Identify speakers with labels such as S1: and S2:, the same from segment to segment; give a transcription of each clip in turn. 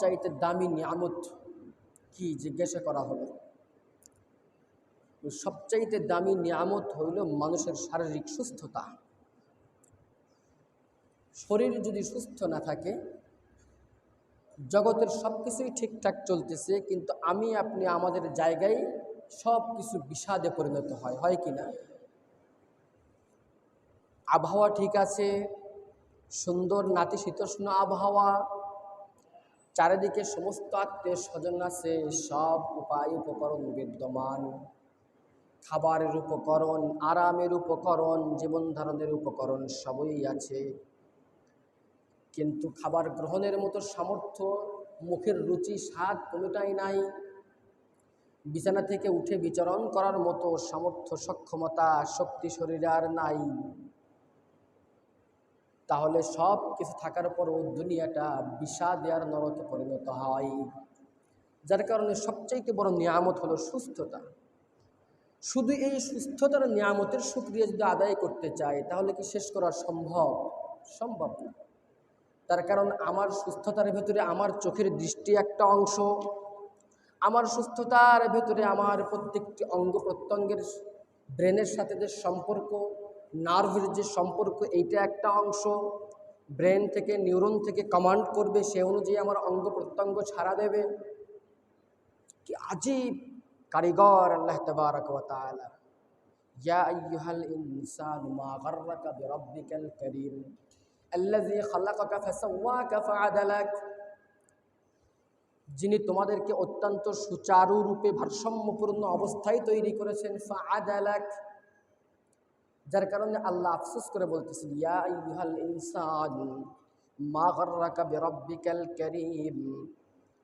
S1: সবচাইতে দামি নিয়ামত কি জিজ্ঞাসা করা হলো? সবচাইতে দামি নিয়ামত হইল মানুষের শারীরিক সুস্থতা। শরীর যদি সুস্থ না থাকে, জগতের সব কিছুই ঠিকঠাক চলতেছে, কিন্তু আমি, আপনি আমাদের জায়গায় সব কিছু বিষাদে পরিণত হয় হয় কি না? আবহাওয়া ঠিক আছে, সুন্দর নাতিশীতোষ্ণ আবহাওয়া চারিদিকে সমস্ত আত্মীয় স্বজন আছে, সব উপায় উপকরণ বিদ্যমান। খাবারের উপকরণ, আরামের উপকরণ, জীবন ধারণের উপকরণ সবই আছে। কিন্তু খাবার গ্রহণের মতো সামর্থ্য, মুখের রুচি, স্বাদ কোনোটাই নাই। বিছানা থেকে উঠে বিচরণ করার মতো সামর্থ্য, সক্ষমতা, শক্তি শরীরে আর নাই। তাহলে সব কিছু থাকার পরও দুনিয়াটা বিষাদ আর নরকে পরিণত হয়। যার কারণে সবচাইতে বড় নিয়ামত হলো সুস্থতা। শুধু এই সুস্থতার নিয়ামতের সুক্রিয়া যদি আদায় করতে চায়, তাহলে কি শেষ করা সম্ভব? সম্ভব না। তার কারণ আমার সুস্থতার ভেতরে আমার চোখের দৃষ্টি একটা অংশ। আমার সুস্থতার ভেতরে আমার প্রত্যেকটি অঙ্গ প্রত্যঙ্গের ব্রেনের সাথে যে সম্পর্ক নার্ভের যে সম্পর্ক, এইটা একটা অংশ। ব্রেন থেকে নিউরন থেকে কমান্ড করবে, সে অনুযায়ী আমার অঙ্গ প্রত্যঙ্গ ছাড়া দেবে। কি আজীব কারিগর, আল্লাহ তবারক ওয়া তাআলা। আইয়ুহাল ইনসানু মা গাররাকা বিরাব্বিকাল কারীম। আল্লাযী খালাকাকা ফাসাওয়াকা ফাআদালাক। যিনি তোমাদেরকে অত্যন্ত সুচারুরূপে ভারসাম্যপূর্ণ অবস্থায় তৈরি করেছেন, ফাআদালাক। যার কারণে আল্লাহ আফসোস করে বলতেছেন, ইয়া কারীম।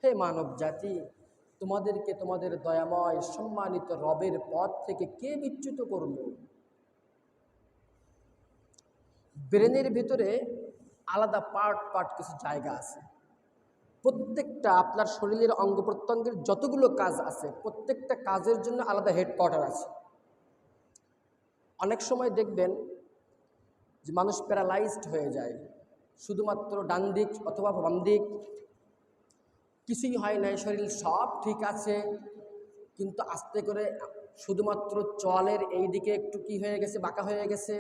S1: হে মানব জাতি তোমাদেরকে তোমাদের দয়াময় সম্মানিত রবের পথ থেকে কে বিচ্যুত করল? ব্রেনের ভিতরে আলাদা পার্ট পার্ট কিছু জায়গা আছে। প্রত্যেকটা আপনার শরীরের অঙ্গ প্রত্যঙ্গের যতগুলো কাজ আছে, প্রত্যেকটা কাজের জন্য আলাদা হেডকোয়ার্টার আছে। অনেক সময় দেখবেন যে মানুষ প্যারালাইজড হয়ে যায়। শুধুমাত্র ডান দিক অথবা বাম দিক কিছুই হয় নাই, শরীর সব ঠিক আছে, কিন্তু আস্তে করে শুধুমাত্র চলের এই দিকে একটু কি হয়ে গেছে, বাঁকা হয়ে গেছে,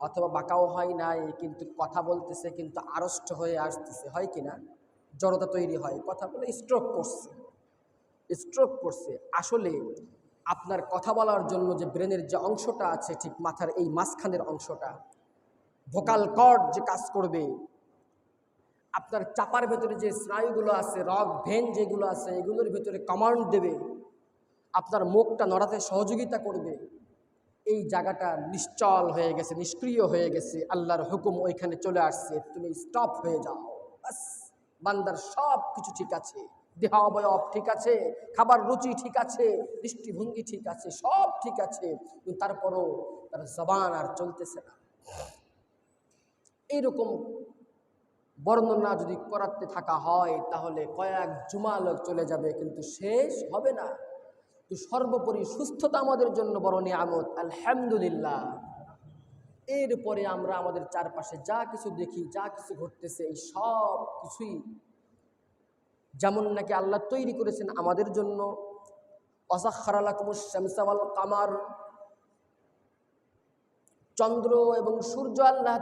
S1: অথবা বাঁকাও হয় নাই, কিন্তু কথা বলতেছে, কিন্তু আড়ষ্ট হয়ে আসতেছে, হয় কি না? জড়তা তৈরি হয়, কথা বলে স্ট্রোক করছে স্ট্রোক করছে। আসলে আপনার কথা বলার জন্য যে ব্রেনের যে অংশটা আছে ঠিক মাথার এই মাঝখানের অংশটা, ভোকাল কর্ড যে কাজ করবে, আপনার চাপার ভেতরে যে স্নায়ুগুলো আছে, রগ, ভেন যেগুলো আছে, এগুলোর ভেতরে কমান্ড দেবে, আপনার মুখটা নড়াতে সহযোগিতা করবে, এই জায়গাটা নিশ্চল হয়ে গেছে, নিষ্ক্রিয় হয়ে গেছে, আল্লাহর হুকুম ওইখানে চলে আসছে, তুমি স্টপ হয়ে যাও বাস বান্দার সব কিছু ঠিক আছে। দেহ অবয়ব ঠিক আছে, খাবার রুচি ঠিক আছে, দৃষ্টিভঙ্গি ঠিক আছে, সব ঠিক আছে, কিন্তু তারপরও তার জবান আর চলতেছে না। এইরকম বর্ণনা যদি করাতে থাকা হয়, তাহলে কয়েক জুমালক চলে যাবে, কিন্তু শেষ হবে না। তো সর্বোপরি সুস্থতা আমাদের জন্য বড় নিয়ামত, আলহামদুলিল্লাহ। এরপরে আমরা আমাদের চারপাশে যা কিছু দেখি, যা কিছু ঘটতেছে, এই সব কিছুই যেমন নাকি আল্লাহ তৈরি করেছেন আমাদের জন্য। অসাখারালাকুমুসামসাওয়াল কামার। চন্দ্র এবং সূর্য আল্লাহ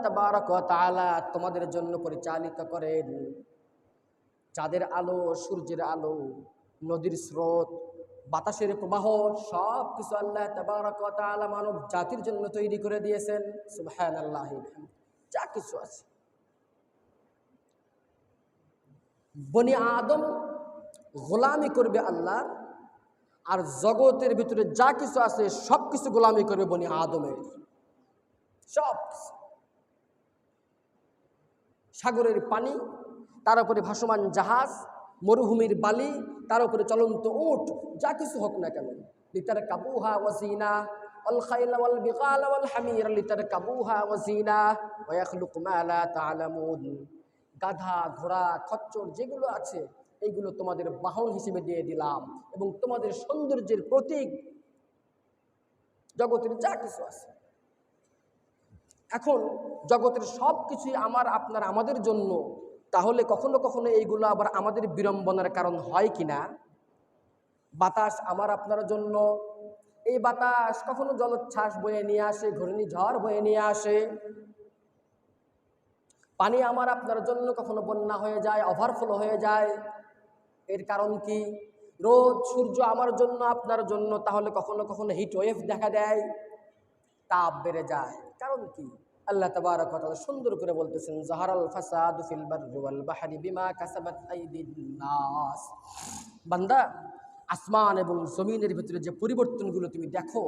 S1: তাআলা তোমাদের জন্য পরিচালিত করেন। চাঁদের আলো সূর্যের আলো, নদীর স্রোত, বাতাসের প্রবাহ সব কিছু আল্লাহ তাবারক তাআলা মানব জাতির জন্য তৈরি করে দিয়েছেন। সুবহানাল্লাহ যা কিছু আছে। বনি আদম গোলামি করবে আল্লাহ, আর জগতের ভিতরে যা কিছু আছে, সব কিছু গোলামি করবে বনি আদমের। সব সাগরের পানি, তার উপরে ভাসমান জাহাজ, মরুভূমির বালি, তার উপরে চলন্ত উট, যা কিছু হোক না কেন। লিটার কাবুহা ওয়াসিনা লিটার কাবুহা ওয়াসিনা ওয়াখলুক মা গাধা, ঘোড়া, খচ্চর যেগুলো আছে, এইগুলো তোমাদের বাহন হিসেবে দিয়ে দিলাম এবং তোমাদের সৌন্দর্যের প্রতীক জগতের যা কিছু আছে। এখন জগতের সব কিছুই আমার, আপনার, আমাদের জন্য, তাহলে কখনো কখনো এইগুলো আবার আমাদের বিড়ম্বনার কারণ হয় কি না বাতাস আমার, আপনার জন্য। এই বাতাস কখনো জলোচ্ছ্বাস বয়ে নিয়ে আসে, ঘূর্ণিঝড় বয়ে নিয়ে আসে। পানি আমার আপনার জন্য কখনো বন্যা হয়ে যায় ওভারফ্লো হয়ে যায়। এর কারণ কি? রোদ, সূর্য আমার জন্য, আপনার জন্য তাহলে কখনো কখনো হিট ওয়েভ দেখা দেয়, তাপ বেড়ে যায়। কারণ কি? আল্লাহ তাবারক সুন্দর করে বলতেছেন, জাহারাল ফাসাদু ফিল বাররি ওয়াল বাহরি বিমা কাসাবাত আইদিন নাস। বান্দা, আসমান এবং জমিনের ভিতরে যে পরিবর্তনগুলো তুমি দেখো,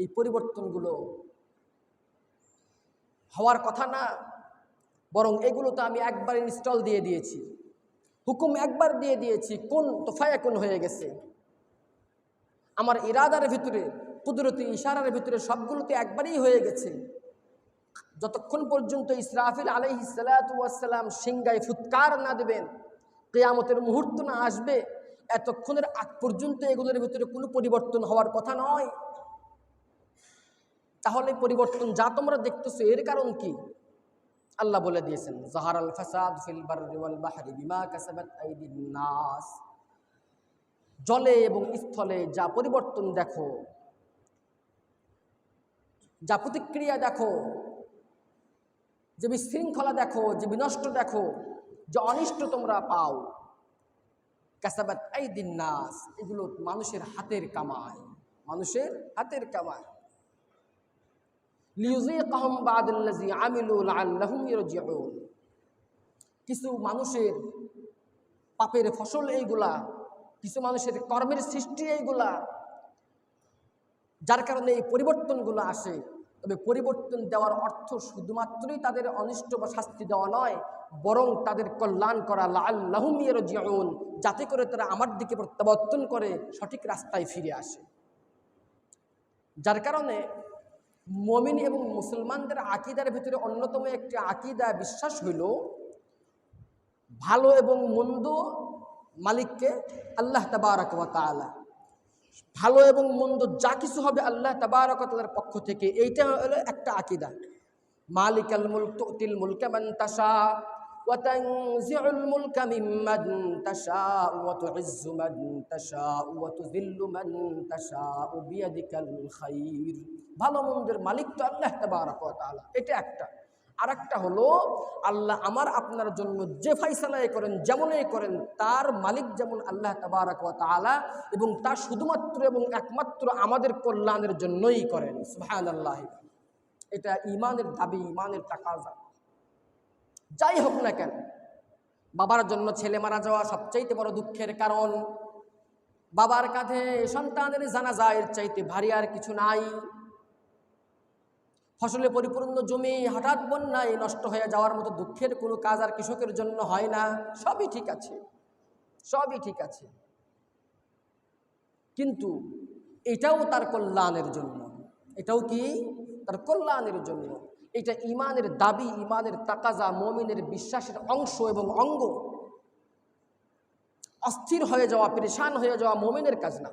S1: এই পরিবর্তনগুলো হওয়ার কথা না বরং এগুলো তো আমি একবার ইনস্টল দিয়ে দিয়েছি। হুকুম একবার দিয়ে দিয়েছি, কোন তোফায়া কোন হয়ে গেছে। আমার ইরাদার ভিতরে, কুদরতি ইশারার ভিতরে সবগুলোতে একবারই হয়ে গেছে। যতক্ষণ পর্যন্ত ইসরাফিল আলহি সালাতাম সিংগায় ফুৎকার না দেবেন, কেয়ামতের মুহূর্ত না আসবে, এতক্ষণের আগ পর্যন্ত এগুলোর ভিতরে কোনো পরিবর্তন হওয়ার কথা নয়। তাহলে পরিবর্তন যা তোমরা দেখতেছো এর কারণ কি? আল্লাহ বলে দিয়েছেন, জাহার আল ফাসাদ ফিল জলে এবং স্থলে যা পরিবর্তন দেখো, যা প্রতিক্রিয়া দেখো, যে বিশৃঙ্খলা দেখো, যে বিনষ্ট দেখো, যে অনিষ্ট তোমরা পাও, কাসাবাত আইদিন নাস, এগুলো মানুষের হাতের কামায় মানুষের হাতের কামায় কিছু মানুষের পাপের ফসল এইগুলা, কিছু মানুষের কর্মের সৃষ্টি এইগুলা, যার কারণে এই পরিবর্তনগুলো আসে। তবে পরিবর্তন দেওয়ার অর্থ শুধুমাত্রই তাদের অনিষ্ট বা শাস্তি দেওয়া নয়, বরং তাদের কল্যাণ করা লাল লাল্লাহুম ইয়ারজিউন যাতে করে তারা আমার দিকে প্রত্যাবর্তন করে, সঠিক রাস্তায় ফিরে আসে। যার কারণে মমিন এবং মুসলমানদের আকিদার ভিতরে অন্যতম একটি আকিদা বিশ্বাস হইল ভালো এবং মন্দ মালিককে আল্লাহ তাবারক ওয়া ভালো এবং মন্দ যা কিছু হবে আল্লাহ তাবারক ওয়া পক্ষ থেকে, এইটা হলো একটা আকিদা। মালিক আল মুল্ক তিল মুল্কা ওয়া মিম্মান তাশা ওয়া তুইজ্জু মান তাশা ওয়া তুযিল্লু মান তাশা বিয়াদিকাল খাইর ভালো মন্দের মালিক তো আল্লাহ তাবারক ওয়া তাআলা। এটা একটা। আর একটা হলো, আল্লাহ আমার আপনার জন্য যে ফাইসালাই করেন, যেমনই করেন, তার মালিক যেমন আল্লাহ তাবারক ওয়া তাআলা এবং তা শুধুমাত্র এবং একমাত্র আমাদের কল্যাণের জন্যই করেন। সুবহানাল্লাহ। এটা ইমানের দাবি, ইমানের তাকাজা। যাই হোক না কেন, বাবার জন্য ছেলে মারা যাওয়া সবচাইতে বড় দুঃখের কারণ। বাবার কাঁধে সন্তানের জানাজা এর চাইতে ভারী আর কিছু নাই। ফসলে পরিপূর্ণ জমি, হঠাৎ বন্যায় নষ্ট হয়ে যাওয়ার মতো দুঃখের কোনো কাজ আর কৃষকের জন্য হয় না। সবই ঠিক আছে, সবই ঠিক আছে। কিন্তু এটাও তার কল্যাণের জন্য, এটাও কি? তার কল্যাণের জন্য। এটা ইমানের দাবি, ইমানের তাকাজা, মমিনের বিশ্বাসের অংশ এবং অঙ্গ। অস্থির হয়ে যাওয়া, পরেশান হয়ে যাওয়া মমিনের কাজ না।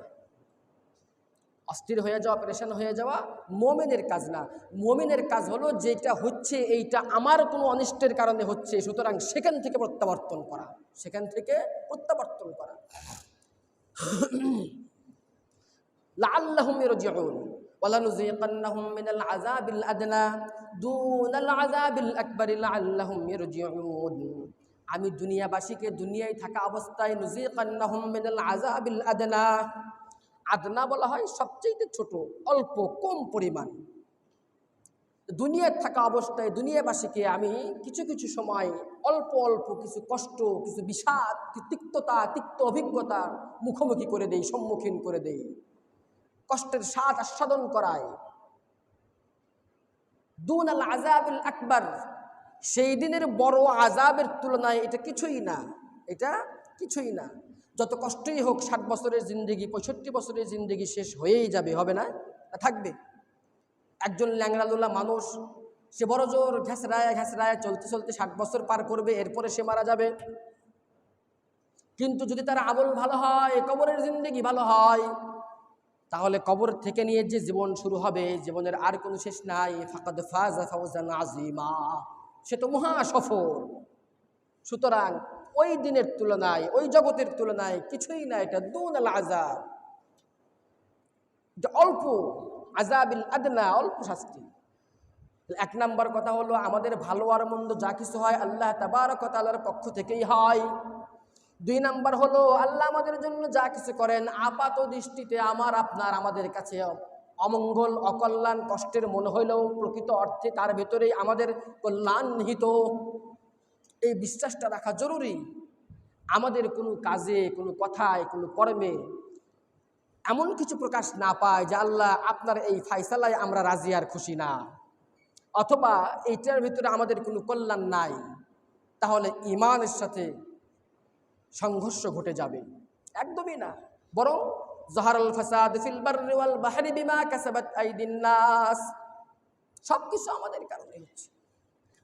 S1: অস্থির হয়ে যাওয়া, পরেশান হয়ে যাওয়া মোমেনের কাজ না। মোমেনের কাজ হলো যেটা হচ্ছে, এইটা আমার কোনো অনিষ্টের কারণে হচ্ছে, সুতরাং সেখান থেকে প্রত্যাবর্তন করা, সেখান থেকে প্রত্যাবর্তন করা। লাআল্লাহুম ইয়ারজিউন। ولنذيقنهم من العذاب الأدنى دون العذاب الأكبر لعلهم يرجعون আমি দুনিয়াবাসীকে দুনিয়ায় থাকা অবস্থায় নুজিকান্নাহুম মিনাল আযাবিল আদনা আদনা বলা হয় সবচেয়ে ছোট অল্প কম পরিমাণ দুনিয়ায় থাকা অবস্থায় দুনিয়াবাসীকে আমি কিছু কিছু সময় অল্প অল্প কিছু কষ্ট কিছু বিষাদ কিছু তিক্ততা তিক্ত অভিজ্ঞতার মুখোমুখি করে দেই সম্মুখীন করে দেই কষ্টের স্বাদ আস্বাদন করায়। দুন আল আজাবিল আকবর। সেই দিনের বড় আজাবের তুলনায় এটা কিছুই না। এটা কিছুই না। যত কষ্টই হোক, ষাট বছরের জিন্দগি, পঁয়ষট্টি বছরের জিন্দগি শেষ হয়েই যাবে, হবে না? থাকবে। একজন ল্যাংড়ালুলা মানুষ, সে বড় জোর ঘেঁসরায় ঘেঁসরায় চলতে চলতে ষাট বছর পার করবে, এরপরে সে মারা যাবে। কিন্তু যদি তার আমল ভালো হয়, কবরের জিন্দগি ভালো হয় তাহলে কবর থেকে নিয়ে যে জীবন শুরু হবে, জীবনের আর কোনো শেষ নাই। ফাকাদ ফাজা ফাউজান আজিমা সে তো মহা সফর সুতরাং ওই দিনের তুলনায়, ওই জগতের তুলনায় কিছুই না এটা দুন আল আজাব অল্প আজাবিল আদনা, অল্প শাস্তি। এক নাম্বার কথা হলো, আমাদের ভালো আর মন্দ যা কিছু হয়, আল্লাহ তাবারক তাআলার পক্ষ থেকেই হয়। দুই নাম্বার হলো, আল্লাহ আমাদের জন্য যা কিছু করেন, আপাত দৃষ্টিতে আমার, আপনার, আমাদের কাছে অমঙ্গল, অকল্যাণ, কষ্টের মনে হইলেও প্রকৃত অর্থে তার ভেতরেই আমাদের কল্যাণ নিহিত এই বিশ্বাসটা রাখা জরুরি। আমাদের কোনো কাজে, কোনো কথায়, কোনো কর্মে এমন কিছু প্রকাশ না পায় যে, আল্লাহ, আপনার এই ফাইসালায় আমরা রাজি আর খুশি না। অথবা এইটার ভিতরে আমাদের কোনো কল্যাণ নাই। তাহলে ইমানের সাথে সংঘর্ষ ঘটে যাবে। একদমই না। বরং জহারুল ফাসাদ ফিল বাররি ওয়াল বিমা কাসাবাত আইদিন নাস। সব কিছু আমাদের কারণে হচ্ছে।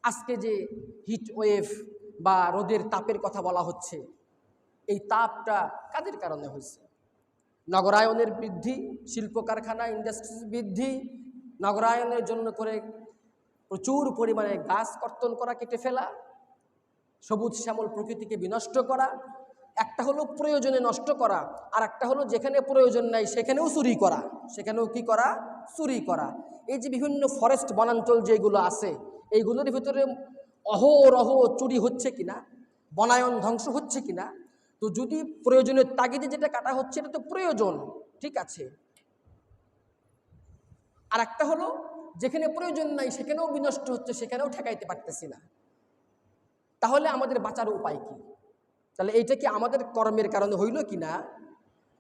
S1: আজকে যে হিট ওয়েভ বা রোদের তাপের কথা বলা হচ্ছে, এই তাপটা কাদের কারণে হয়েছে? নগরায়নের বৃদ্ধি শিল্প কারখানা ইন্ডাস্ট্রিজ বৃদ্ধি, নগরায়নের জন্য করে প্রচুর পরিমাণে গাছ কর্তন করা, কেটে ফেলা, সবুজ শ্যামল প্রকৃতিকে বিনষ্ট করা একটা হলো প্রয়োজনে নষ্ট করা, আর একটা হলো যেখানে প্রয়োজন নাই সেখানেও চুরি করা। সেখানেও কি করা? চুরি করা। এই যে বিভিন্ন ফরেস্ট বনাঞ্চল যেগুলো আছে, এইগুলোর ভিতরে অহরহ চুরি হচ্ছে কিনা? বনায়ন ধ্বংস হচ্ছে কিনা? তো যদি প্রয়োজনের তাগিদে যেটা কাটা হচ্ছে, এটা তো প্রয়োজন, ঠিক আছে? আর একটা হলো যেখানে প্রয়োজন নাই সেখানেও বিনষ্ট হচ্ছে, সেখানেও ঠেকাইতে পারতেছি না। তাহলে আমাদের বাঁচার উপায় কি? তাহলে এইটা কি আমাদের কর্মের কারণে হইল কি না?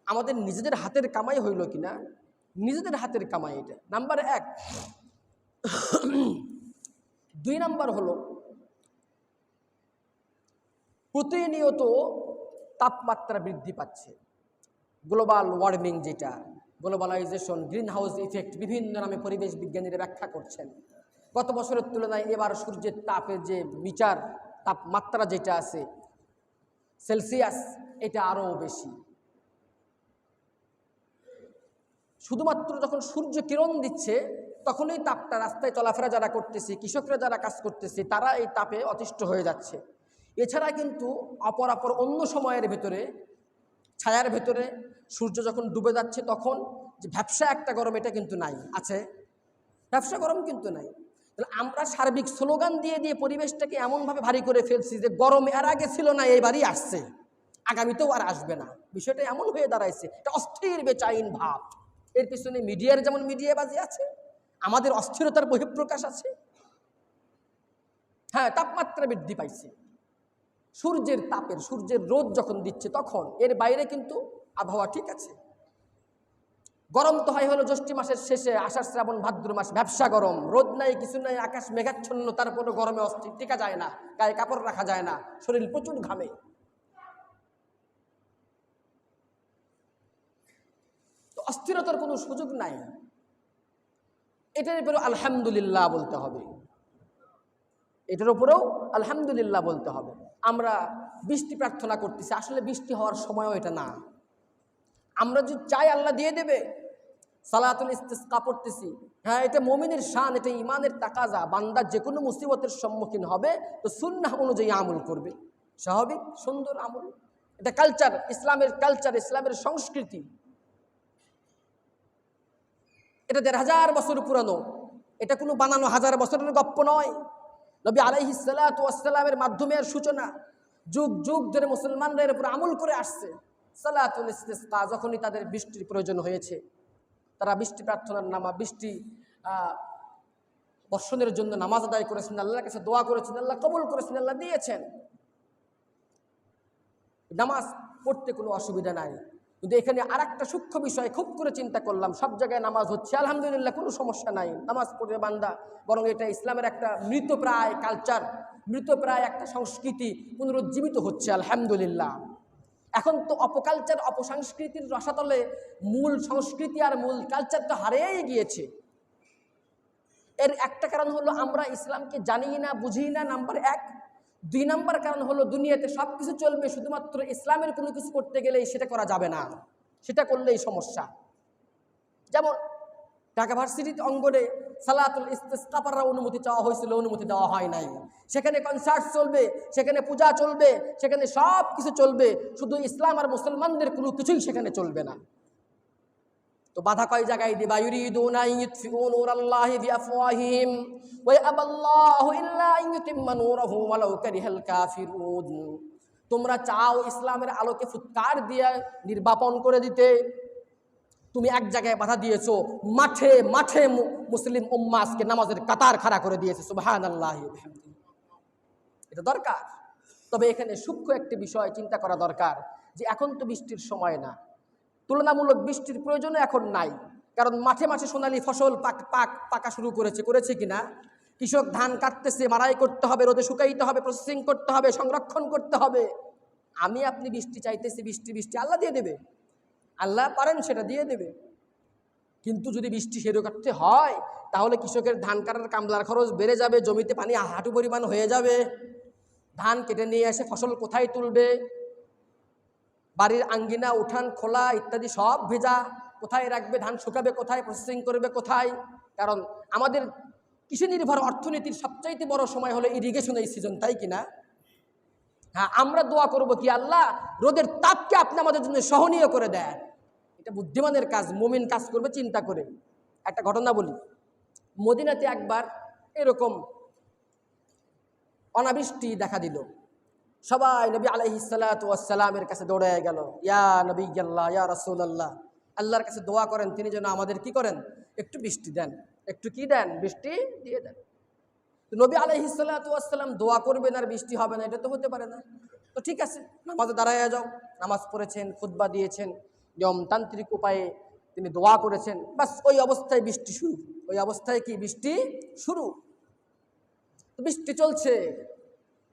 S1: আমাদের নিজেদের হাতের কামাই হইল কি না? নিজেদের হাতের কামাই এটা। নাম্বার এক। দুই নাম্বার হলো, প্রতিনিয়ত তাপমাত্রা বৃদ্ধি পাচ্ছে। গ্লোবাল ওয়ার্মিং যেটা গ্লোবালাইজেশন গ্রিন হাউস ইফেক্ট বিভিন্ন নামে পরিবেশ বিজ্ঞানীরা ব্যাখ্যা করছেন। গত বছরের তুলনায় এবার সূর্যের তাপের যে মিটার তাপমাত্রা যেটা আছে সেলসিয়াস এটা আরও বেশি। শুধুমাত্র যখন সূর্য কিরণ দিচ্ছে, তখনই তাপটা রাস্তায় চলাফেরা যারা করতেছে, কৃষকরা যারা কাজ করতেছে, তারা এই তাপে অতিষ্ঠ হয়ে যাচ্ছে। এছাড়া কিন্তু অপর অপর অন্য সময়ের ভেতরে, ছায়ার ভেতরে সূর্য যখন ডুবে যাচ্ছে, তখন যে ব্যবসা একটা গরম, এটা কিন্তু নাই। আছে? ব্যবসা গরম কিন্তু নাই। তাহলে আমরা সার্বিক স্লোগান দিয়ে দিয়ে পরিবেশটাকে এমনভাবে ভারী করে ফেলছি যে গরম এর আগে ছিল না এবারই আসছে। আগামীতেও আর আসবে না। বিষয়টা এমন হয়ে দাঁড়াইছে, এটা অস্থির বেচাইন ভাব। এর পিছনে মিডিয়ার যেমন মিডিয়া মিডিয়াবাজি আছে, আমাদের অস্থিরতার বহিঃপ্রকাশ আছে। হ্যাঁ তাপমাত্রা বৃদ্ধি পাইছে। সূর্যের তাপের, সূর্যের রোদ যখন দিচ্ছে তখন, এর বাইরে কিন্তু আবহাওয়া ঠিক আছে। গরম তো হয় হলো জ্যৈষ্ঠ মাসের শেষে, আষাঢ়, শ্রাবণ, ভাদ্র মাস, ব্যবসা গরম। রোদ নাই, কিছু নাই, আকাশ মেঘাচ্ছন্ন তারপরে গরমে অস্থির। টিকা যায় না, গায়ে কাপড় রাখা যায় না, শরীর প্রচুর ঘামে। তো অস্থিরতার কোনো সুযোগ নাই। এটার উপরেও আলহামদুলিল্লাহ বলতে হবে। এটার উপরেও আলহামদুলিল্লাহ বলতে হবে। আমরা বৃষ্টি প্রার্থনা করতেছি, আসলে বৃষ্টি হওয়ার সময়ও এটা না। আমরা যদি চাই আল্লাহ দিয়ে দেবে। সালাতুল ইস্তিসকা পড়তেছি। হ্যাঁ এটা মমিনের শান, এটা ইমানের তাকাজা। বান্দা যে কোনো মুসিবতের সম্মুখীন হবে, তো সুন্নাহ অনুযায়ী আমল করবে। স্বাভাবিক, সুন্দর আমল। এটা কালচার ইসলামের কালচার ইসলামের সংস্কৃতি। এটা দেড় হাজার বছর পুরানো। এটা কোনো বানানো হাজার বছরের গপ্প নয়। নবী আলাইহি সালাতামের মাধ্যমে সূচনা। যুগ যুগ ধরে মুসলমানরা এর উপর আমল করে আসছে। সালাতুল ইস্তিসকা, যখনই তাদের বৃষ্টির প্রয়োজন হয়েছে, তারা বৃষ্টি প্রার্থনার নামা, বৃষ্টি বর্ষণের জন্য নামাজ আদায় করেছেন, আল্লাহর কাছে দোয়া করেছেন, আল্লাহ কবুল করেছেন, আল্লাহ দিয়েছেন। নামাজ পড়তে কোনো অসুবিধা নাই। কিন্তু এখানে আর একটা সূক্ষ্ম বিষয় খুব করে চিন্তা করলাম, সব জায়গায় নামাজ হচ্ছে, আলহামদুলিল্লাহ কোনো সমস্যা নাই, নামাজ পড়বে বান্দা, বরং এটা ইসলামের একটা মৃতপ্রায় কালচার মৃতপ্রায় একটা সংস্কৃতি পুনরুজ্জীবিত হচ্ছে, আলহামদুলিল্লাহ। এখন তো অপকালচার, অপসংস্কৃতির রসাতলে মূল সংস্কৃতি আর মূল কালচার তো হারিয়েই গিয়েছে। এর একটা কারণ হলো আমরা ইসলামকে জানি না, বুঝি না, নাম্বার এক। দুই নাম্বার কারণ হলো দুনিয়াতে সব কিছু চলবে, শুধুমাত্র ইসলামের কোনো কিছু করতে গেলেই সেটা করা যাবে না। সেটা করলেই সমস্যা। যেমন ঢাকা ভার্সিটির অঙ্গনে সালাতুল ইস্তেস্কাপাররা অনুমতি চাওয়া হয়েছিল, অনুমতি দেওয়া হয় নাই। সেখানে কনসার্ট চলবে, সেখানে পূজা চলবে, সেখানে সব কিছু চলবে, শুধু ইসলাম আর মুসলমানদের কোনো কিছুই সেখানে চলবে না। তো বাধা কয় জায়গায়? তোমরা চাও ইসলামের আলোকে ফুৎকার দিয়ে নির্বাপন করে দিতে। তুমি এক জায়গায় বাধা দিয়েছ, মাঠে মাঠে মুসলিম উম্মাসকে নামাজের কাতার খাড়া করে দিয়েছে ওয়া বিহামদিহি। এটা দরকার। তবে এখানে সূক্ষ্ম একটি বিষয় চিন্তা করা দরকার যে এখন তো বৃষ্টির সময় না। তুলনামূলক বৃষ্টির প্রয়োজনও এখন নাই। কারণ মাঠে মাঠে সোনালি ফসল পাক পাক, পাকা শুরু করেছে করেছে কিনা? কৃষক ধান কাটতেছে মারাই করতে হবে, রোদে শুকাইতে হবে প্রসেসিং করতে হবে, সংরক্ষণ করতে হবে। আমি আপনি বৃষ্টি চাইতেছি, বৃষ্টি বৃষ্টি, আল্লাহ দিয়ে দেবে। আল্লাহ পারেন সেটা দিয়ে দেবে। কিন্তু যদি বৃষ্টি সেরকম হয়, তাহলে কৃষকের ধান কাটার কামলার খরচ বেড়ে যাবে, জমিতে পানি হাঁটু পরিমাণ হয়ে যাবে। ধান কেটে নিয়ে এসে ফসল কোথায় তুলবে? বাড়ির আঙ্গিনা, উঠান, খোলা ইত্যাদি সব ভেজা। কোথায় রাখবে ধান, শুকাবে কোথায় প্রসেসিং করবে কোথায়? কারণ আমাদের কৃষি নির্ভর অর্থনীতির সবচাইতে বড় সময় হলো ইরিগেশন এই সিজন তাই কিনা হ্যাঁ আমরা দোয়া করব কি, আল্লাহ রোদের তাপকে আপনি আমাদের জন্য সহনীয় করে দেন। এটা বুদ্ধিমানের কাজ, মুমিন কাজ করবে, চিন্তা করে। একটা ঘটনা বলি। মদিনাতে একবার এরকম অনাবৃষ্টি দেখা দিল। সবাই নবী আলহিসালামের কাছে দৌড়ে গেল। ইয়া নবী আল্লাহ ইয়া রসুল আল্লাহ আল্লাহর কাছে দোয়া করেন, তিনি যেন আমাদের কি করেন? একটু বৃষ্টি দেন। একটু কি দেন? বৃষ্টি দিয়ে দেন। নবী আলহিসাল্লাম দোয়া করবেন আর বৃষ্টি হবে না, এটা তো হতে পারে না। তো ঠিক আছে, নামাজে দাঁড়াইয়া যাও। নামাজ পড়েছেন, খুতবা দিয়েছেন। নিয়মতান্ত্রিক উপায়ে তিনি দোয়া করেছেন। বাস ওই অবস্থায় বৃষ্টি শুরু। ওই অবস্থায় কি বৃষ্টি? শুরু। বৃষ্টি চলছে।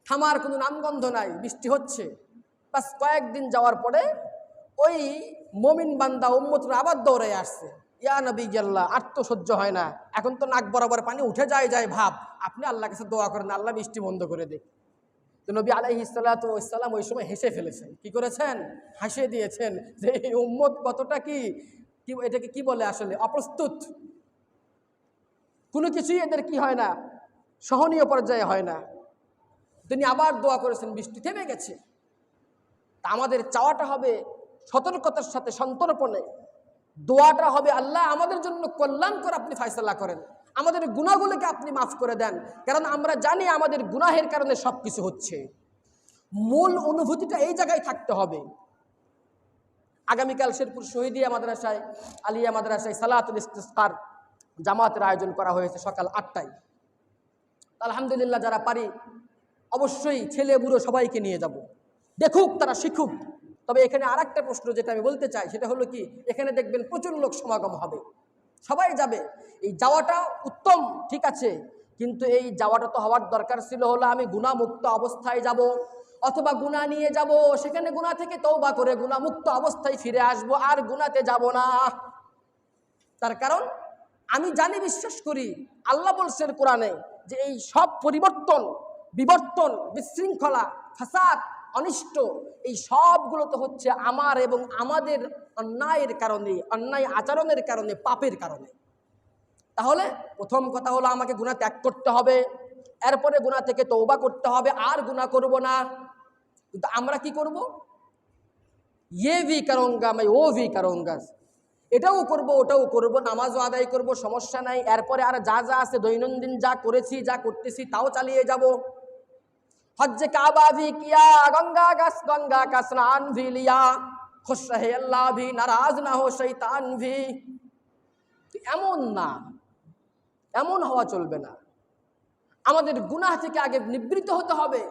S1: থামার কোনো নামগন্ধ নাই। বৃষ্টি হচ্ছে। বাস কয়েকদিন যাওয়ার পরে ওই মমিন বান্দা উম্মতরা আবার দৌড়ে আসছে। ইয়া নবী গেল্লা আর তো সহ্য হয় না। এখন তো নাক বরাবর পানি উঠে যায় যায় ভাব। আপনি আল্লাহ কাছে দোয়া করেন, আল্লাহ বৃষ্টি বন্ধ করে দিক। তো নবী আলাইহি ইসালাম ওই সময় হেসে ফেলেছেন। কি করেছেন? হাসিয়ে দিয়েছেন যে এই উম্মত কতটা কি এটাকে কি বলে আসলে? অপ্রস্তুত। কোনো কিছুই এদের কি হয় না, সহনীয় পর্যায়ে হয় না। তিনি আবার দোয়া করেছেন, বৃষ্টি থেমে গেছে। তা আমাদের চাওয়াটা হবে সতর্কতার সাথে সন্তর্পণে। দোয়াটা হবে, আল্লাহ আমাদের জন্য কল্যাণকর আপনি ফায়সালা করেন। আমাদের গুণাগুলোকে আপনি মাফ করে দেন। কারণ আমরা জানি আমাদের গুনাহের কারণে সব কিছু হচ্ছে। মূল অনুভূতিটা এই জায়গায় থাকতে হবে। আগামীকাল শেরপুর শহীদিয়া মাদ্রাসায়, আলিয়া মাদ্রাসায় সালাতুল ইস্তিসকার জামাতের আয়োজন করা হয়েছে সকাল আটটায়। আলহামদুলিল্লাহ যারা পারি, অবশ্যই ছেলে বুড়ো সবাইকে নিয়ে যাব। দেখুক তারা শিখুক। তবে এখানে আর প্রশ্ন যেটা আমি বলতে চাই, সেটা হলো কি, এখানে দেখবেন প্রচুর লোক সমাগম হবে। সবাই যাবে। এই যাওয়াটা উত্তম, ঠিক আছে। কিন্তু এই যাওয়াটা তো হওয়ার দরকার ছিল হলো আমি গুণামুক্ত অবস্থায় যাব অথবা গুণা নিয়ে যাব, সেখানে গুণা থেকে তৌবা করে গুণামুক্ত অবস্থায় ফিরে আসব, আর গুণাতে যাব না। তার কারণ আমি জানি, বিশ্বাস করি, আল্লাহ বলছেন কোরআনে যে এই সব পরিবর্তন, বিবর্তন, বিশৃঙ্খলা, ফাসাদ অনিষ্ট, এই সবগুলো তো হচ্ছে আমার এবং আমাদের অন্যায়ের কারণে, অন্যায় আচরণের কারণে, পাপের কারণে। তাহলে প্রথম কথা হলো আমাকে গুণা ত্যাগ করতে হবে, এরপরে গুণা থেকে তৌবা করতে হবে, আর গুণা করব না। কিন্তু আমরা কি করব? ইয়ে ভি করঙ্গা মাই ও ভি কারঙ্গা। এটাও করব, ওটাও করব, নামাজও আদায় করব, সমস্যা নাই। এরপরে আর যা যা আছে, দৈনন্দিন যা করেছি, যা করতেছি, তাও চালিয়ে যাব। হজ্জে কাবা ভি কিয়া গঙ্গা গাছ, গঙ্গা কা স্নান ভি লিয়া। খুশ রহে আল্লাহ ভি, নারাজ না হো শৈতান ভি। এমন না, এমন হওয়া চলবে না। আমাদের গুনাহ থেকে আগে নিবৃত্ত হতে হবে।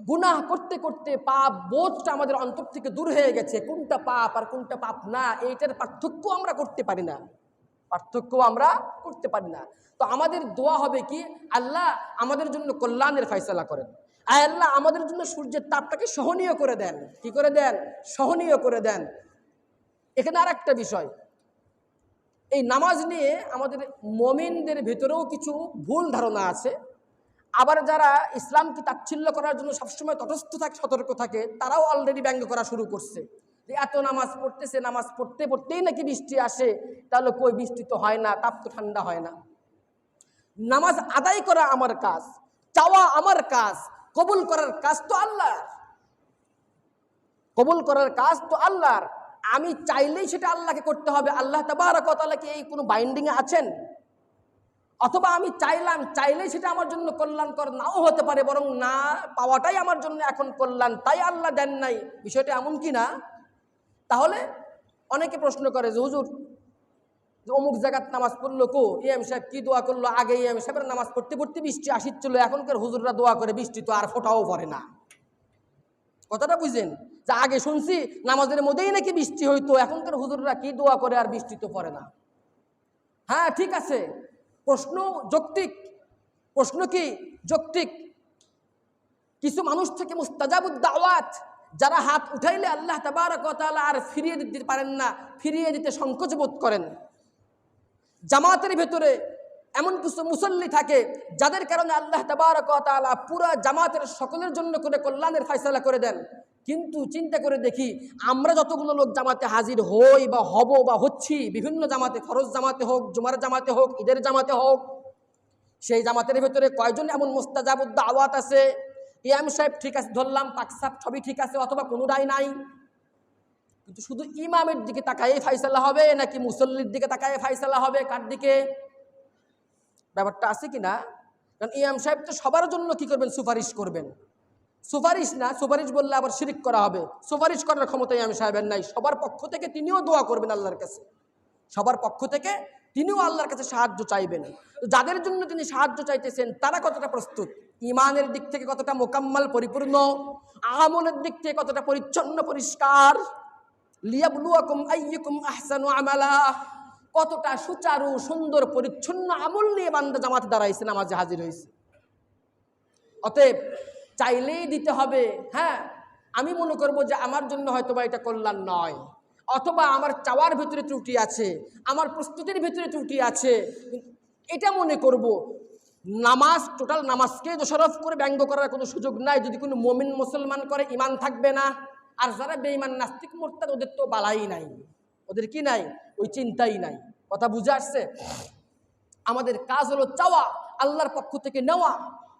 S1: গুনাহ করতে করতে পাপ বোধটা আমাদের অন্তর থেকে দূর হয়ে গেছে। কোনটা পাপ আর কোনটা পাপ না, এইটার পার্থক্য আমরা করতে পারি না। পার্থক্য আমরা করতে পারি না। তো আমাদের দোয়া হবে কি? আল্লাহ আমাদের জন্য কল্যাণের ফয়সলা করেন। আয় আল্লাহ আমাদের জন্য সূর্যের তাপটাকে সহনীয় করে দেন। কি করে দেন? সহনীয় করে দেন। এখানে আর একটা বিষয়। এই নামাজ নিয়ে আমাদের মমিনদের ভেতরেও কিছু ভুল ধারণা আছে। আবার যারা ইসলামকে তাচ্ছিল্য করার জন্য সবসময় তটস্থ থাকে, সতর্ক থাকে, তারাও অলরেডি ব্যঙ্গ করা শুরু করছে। যে এত নামাজ পড়তেছে, নামাজ পড়তে পড়তেই নাকি বৃষ্টি আসে, তাহলে কই বৃষ্টি তো হয় না, তাপ তো ঠান্ডা হয় না। নামাজ আদায় করা আমার কাজ, চাওয়া আমার কাজ, কবুল করার কাজ তো আল্লাহর। কবুল করার কাজ তো আল্লাহর। আমি চাইলেই সেটা আল্লাহকে করতে হবে। আল্লাহ তাবারকতালা কি এই কোনো বাইন্ডিংয়ে আছেন? অথবা আমি চাইলাম, চাইলেই সেটা আমার জন্য কল্যাণকর নাও হতে পারে, বরং না পাওয়াটাই আমার জন্য এখন কল্যাণ, তাই আল্লাহ দেন নাই। বিষয়টা এমন কি না? তাহলে অনেকে প্রশ্ন করে যে, হুজুর, যে অমুক জায়গার নামাজ পড়ল কো? ইএম সাহেব কি দোয়া করল? আগে ইএম সাহেবের নামাজ পড়তে পড়তে বৃষ্টি আসিচ্ছিল এখনকার হুজুররা দোয়া করে বৃষ্টি তো আর ফোটাও পড়ে না। কথাটা বুঝেন? যে আগে শুনছি, নামাজের মধ্যেই নাকি বৃষ্টি হইতো, এখনকার হুজুররা কি দোয়া করে আর বৃষ্টি তো পড়ে না। হ্যাঁ ঠিক আছে। প্রশ্ন যৌক্তিক। প্রশ্ন কি? যৌক্তিক। কিছু মানুষ থেকে মুস্তাজাবুদ্দাওয়াত যারা হাত উঠাইলে আল্লাহ তাবারকতালা আর ফিরিয়ে দিতে পারেন না, ফিরিয়ে দিতে সংকোচ বোধ করেন। জামাতের ভেতরে এমন কিছু মুসল্লি থাকে যাদের কারণে আল্লাহ তাবারকতালা পুরা জামাতের সকলের জন্য করে কল্যাণের ফয়সালা করে দেন। কিন্তু চিন্তা করে দেখি, আমরা যতগুলো লোক জামাতে হাজির হই বা হব বা হচ্ছি, বিভিন্ন জামাতে, ফরজ জামাতে হোক, জুমার জামাতে হোক, ঈদের জামাতে হোক, সেই জামাতের ভেতরে কয়জন এমন মোস্তাজাবুদ্দা আওয়াত আছে? ইয়াম সাহেব ঠিক আছে, ধরলাম পাকসাপ সবই ঠিক আছে, অথবা কোনো কোনোটাই নাই। কিন্তু শুধু ইমামের দিকে তাকায়ে ফাইসালা হবে, নাকি মুসল্লির দিকে তাকায়ে ফাইসালা হবে? কার দিকে? ব্যাপারটা আছে কি না? কারণ ইমাম সাহেব তো সবার জন্য কি করবেন? সুপারিশ করবেন। সুপারিশ না, সুপারিশ বললে আবার শিরিক করা হবে। সুপারিশ করার ক্ষমতা ইমাম সাহেবের নাই। সবার পক্ষ থেকে তিনিও দোয়া করবেন আল্লাহর কাছে। সবার পক্ষ থেকে তিনিও আল্লাহর কাছে সাহায্য চাইবেন। যাদের জন্য তিনি সাহায্য চাইতেছেন, তারা কতটা প্রস্তুত? ইমানের দিক থেকে কতটা মোকাম্মাল পরিপূর্ণ? আমলের দিক থেকে কতটা পরিচ্ছন্ন, পরিষ্কার? আহসানু আমালা। কতটা সুচারু, সুন্দর, পরিচ্ছন্ন আমল নিয়ে বান্দা জামাতে দাঁড়াইছে, নামাজে হাজির হয়েছে অতএব চাইলেই দিতে হবে। হ্যাঁ আমি মনে করব যে আমার জন্য হয়তো বা এটা কল্যাণ নয়। অথবা আমার চাওয়ার ভিতরে ত্রুটি আছে, আমার প্রস্তুতির ভিতরে ত্রুটি আছে, এটা মনে করব। নামাজ টোটাল নামাজকে দোষারোপ করে ব্যঙ্গ করার কোনো সুযোগ নাই, যদি কোনো মমিন মুসলমান করে ইমান থাকবে না। আর যারা বেঈমান, নাস্তিক, মোরতাদ, ওদের তো বালাই নাই, ওদের কি নাই? ওই চিন্তাই নাই। কথা বুঝে আসছে? আমাদের কাজ হলো চাওয়া, আল্লাহর পক্ষ থেকে নেওয়া,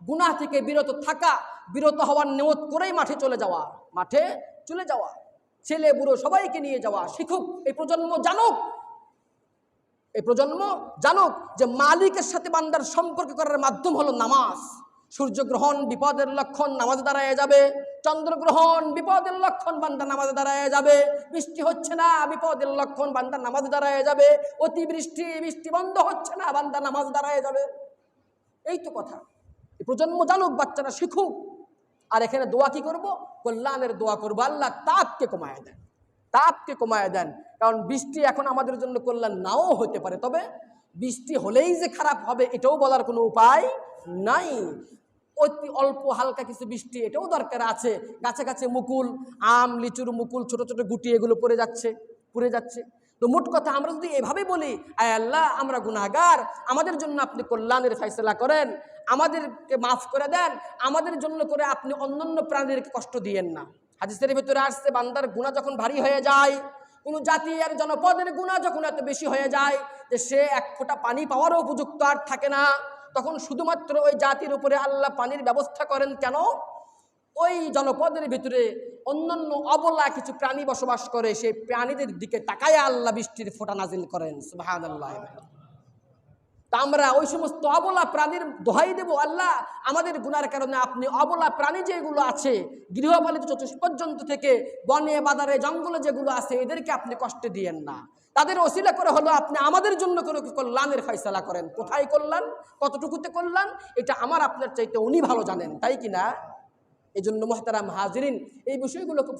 S1: গুনাহ থেকে বিরত থাকা, বিরত হওয়ার নেওত করেই মাঠে চলে যাওয়া, মাঠে চলে যাওয়া। ছেলে, বুড়ো সবাইকে নিয়ে যাওয়া শিখুক, এই প্রজন্ম জানুক। এই প্রজন্ম জানুক যে মালিকের সাথে বান্দার সম্পর্ক করার মাধ্যম হলো নামাজ। সূর্যগ্রহণ বিপদের লক্ষণ নামাজ দাঁড়ায় যাবে। চন্দ্রগ্রহণ বিপদের লক্ষণ বান্দা নামাজ দাঁড়ায় যাবে। বৃষ্টি হচ্ছে না, বিপদের লক্ষণ বান্দা নামাজ দাঁড়ায় যাবে। অতিবৃষ্টি, বৃষ্টি বন্ধ হচ্ছে না, বান্দা নামাজ দাঁড়ায় যাবে। এই তো কথা। প্রজন্ম জানুক, বাচ্চারা শিখুক। আর এখানে দোয়া কি করব? কল্যাণের দোয়া করব। আল্লাহ তাপকে কমায় দেন। তাপকে কমায় দেন। কারণ বৃষ্টি এখন আমাদের জন্য কল্যাণ নাও হতে পারে। তবে বৃষ্টি হলেই যে খারাপ হবে, এটাও বলার কোনো উপায় নাই। অতি অল্প হালকা কিছু বৃষ্টি, এটাও দরকার আছে। গাছে গাছে মুকুল, আম, লিচুর মুকুল, ছোট ছোট গুটি এগুলো পড়ে যাচ্ছে পড়ে যাচ্ছে। তো মোট কথা আমরা যদি এভাবে বলি, আয় আল্লাহ, আমরা গুনাহগার, আমাদের জন্য আপনি কল্যাণের ফয়সলা করেন, আমাদেরকে মাফ করে দেন, আমাদের জন্য করে আপনি অন্যান্য প্রাণীদেরকে কষ্ট দিয়েন না। হাদিসের ভিতরে আসছে, বান্দার গুণা যখন ভারী হয়ে যায়, কোনো জাতি আর জনপদের গুণা যখন এত বেশি হয়ে যায়, যে সে এক ফোঁটা পানি পাওয়ারও উপযুক্ত আর থাকে না। তখন শুধুমাত্র ওই জাতির উপরে আল্লাহ পানির ব্যবস্থা করেন কেন? ওই জনপদের ভিতরে অন্যান্য অবলা কিছু প্রাণী বসবাস করে, সেই প্রাণীদের দিকে তাকায় আল্লাহ বৃষ্টির ফোঁটা নাজিল করেন। তা আমরা ওই সমস্ত অবলা প্রাণীর দোহাই দেব, আল্লাহ আমাদের গুনার কারণে আপনি অবলা প্রাণী যেগুলো আছে, গৃহপালিত চতুষ পর্যন্ত থেকে বনে, বাজারে, জঙ্গলে যেগুলো আছে, এদেরকে আপনি কষ্টে দিয়েন না। তাদের অশিলা করে হলো আপনি আমাদের জন্য করে কল্যাণের ফয়সালা করেন। কোথায় কল্যাণ? কতটুকুতে কল্যাণ? এটা আমার আপনার চাইতে উনি ভালো জানেন, তাই কি না? এই জন্য মোহতারাম হাজরিন এই বিষয়গুলো খুব